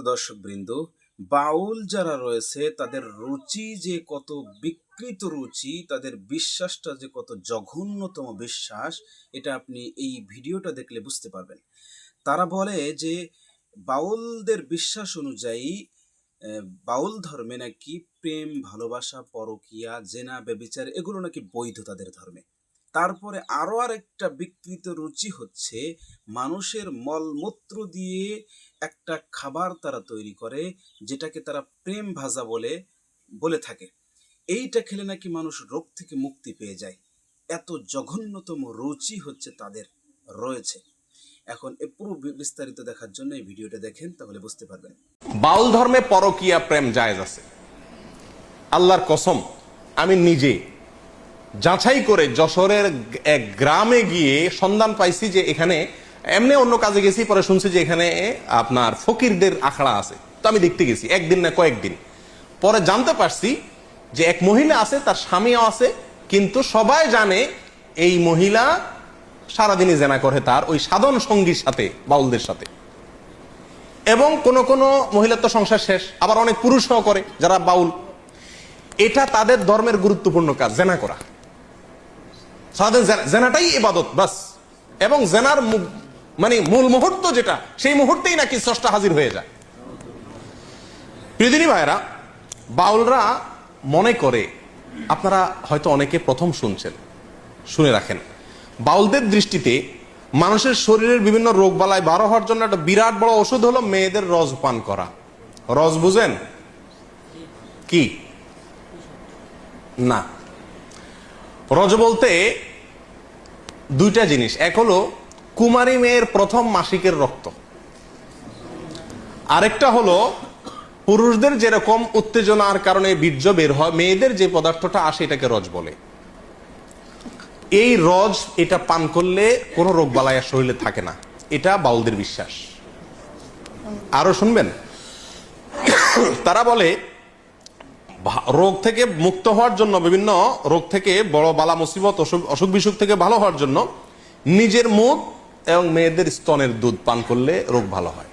দর্শক বৃন্দ বাউল যারা রয়েছে, তাদের রুচি যে কত বিকৃত রুচি, তাদের বিশ্বাসটা যে কত জঘন্যতম বিশ্বাস, এটা আপনি এই ভিডিওটা দেখলে বুঝতে পারবেন। তারা বলে যে বাউলদের বিশ্বাস অনুযায়ী বাউল ধর্মে নাকি প্রেম, ভালোবাসা, পরকিয়া, জেনা বেবিচার এগুলো নাকি বৈধ তাদের ধর্মে। তারপরে আরও আরেকটা বিকৃত রুচি হচ্ছে মানুষের মলমূত্র দিয়ে একটা খাবার তারা তৈরি করে, যেটাকে তারা প্রেম ভাজা বলে বলে থাকে। এইটা খেলে নাকি মানুষ রোগ থেকে মুক্তি পেয়ে যায়। এত জঘন্যতম রুচি হচ্ছে তাদের, রয়েছে। এখন এ পুরো বিস্তারিত দেখার জন্য এই ভিডিওটা দেখেন, তাহলে বুঝতে পারবেন। বাউল ধর্মে পরকীয়া প্রেম জায়েজ আছে। আল্লাহর কসম, আমি নিজে যাচাই করে যশোরের এক গ্রামে গিয়ে সন্ধান পাইছি যে এখানে এমনি অন্য কাজে গেছি, পরে শুনছি যে এখানে আপনার ফকিরদের আখড়া আছে। তো আমি দেখতে গেছি, একদিন না কয়েকদিন। পরে জানতে পারছি যে এক মহিলা আছে, তার স্বামীও আছে, কিন্তু সবাই জানে এই মহিলা সারাদিনই জেনা করে তার ওই সাধন সঙ্গীর সাথে, বাউলদের সাথে। এবং কোন কোন মহিলার তো সংসার শেষ, আবার অনেক পুরুষও করে যারা বাউল। এটা তাদের ধর্মের গুরুত্বপূর্ণ কাজ, জেনা করা। সারাদিন জেনাটাই ইবাদত বাস এবং জেনার মানে মূল মুহূর্ত যেটা, সেই মুহূর্তেই নাকি স্রষ্টা হাজির হয়ে যায়। প্রিয়দিনী ভাইরা বাউলরা মনে করে, আপনারা হয়তো অনেকে প্রথম শুনছেন, শুনে রাখেন। বাউলদের দৃষ্টিতে মানুষের শরীরের বিভিন্ন রোগ বালায় বারো হওয়ার জন্য একটা বিরাট বড় ওষুধ হলো মেয়েদের রস পান করা। রস বুঝেন? কি? না। রজ বলতে দুইটা জিনিস। এক হলো, কুমারী মেয়ের প্রথম মাসিকের রক্ত। আরেকটা হলো, পুরুষদের যেরকম উত্তেজনার কারণে বীর্য বের হয়, মেয়েদের যে পদার্থটা আসে এটাকে রজ বলে। এই রজ এটা পান করলে কোনো রোগ আর শরীরে থাকে না। এটা বাউলদের বিশ্বাস। আরও শুনবেন? তারা বলে রোগ থেকে মুক্ত হওয়ার জন্য, বিভিন্ন রোগ থেকে বড় বালা মুসিবত, অসুখ বিসুখ থেকে ভালো হওয়ার জন্য নিজের মুখ এবং মেয়েদের স্তনের দুধ পান করলে রোগ ভালো হয়।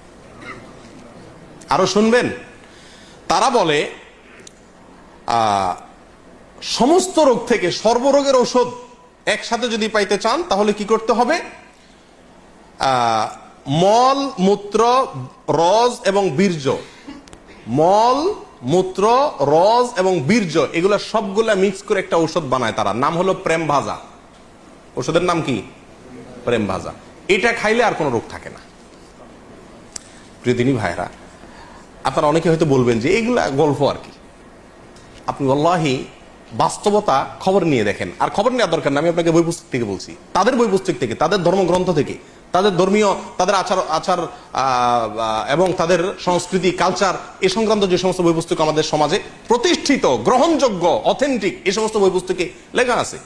আরও শুনবেন? তারা বলে সমস্ত রোগ থেকে সর্বরোগের ঔষধ একসাথে যদি পাইতে চান, তাহলে কি করতে হবে? মল, মূত্র রজ এবং বীর্য, মল মূত্র রজ এবং বীর্য, এগুলো সবগুলা মিক্স করে একটা ঔষধ বানায় তারা। নাম হলো প্রেম ভাজা। ওষুধের নাম কি? প্রেম ভাজা। এটা খাইলে আর কোনো রোগ থাকে না। প্রিয়দিনী ভাইরা আপনারা অনেকে হয়তো বলবেন যে এগুলা গল্প আর কি। আপনি আল্লাহি বাস্তবতা খবর নিয়ে দেখেন। আর খবর নেওয়ার দরকার না, আমি আপনাকে বই পুস্তক থেকে বলছি। তাদের বই পুস্তক থেকে, তাদের ধর্মগ্রন্থ থেকে। তাদের ধর্মীয়, তাদের আচার আচার এবং তাদের সংস্কৃতি কালচার এ সংক্রান্ত যে সমস্ত বই পুস্তক আমাদের সমাজে প্রতিষ্ঠিত, গ্রহণযোগ্য অথেন্টিক এই সমস্ত বই পুস্তকে লেখা আছে।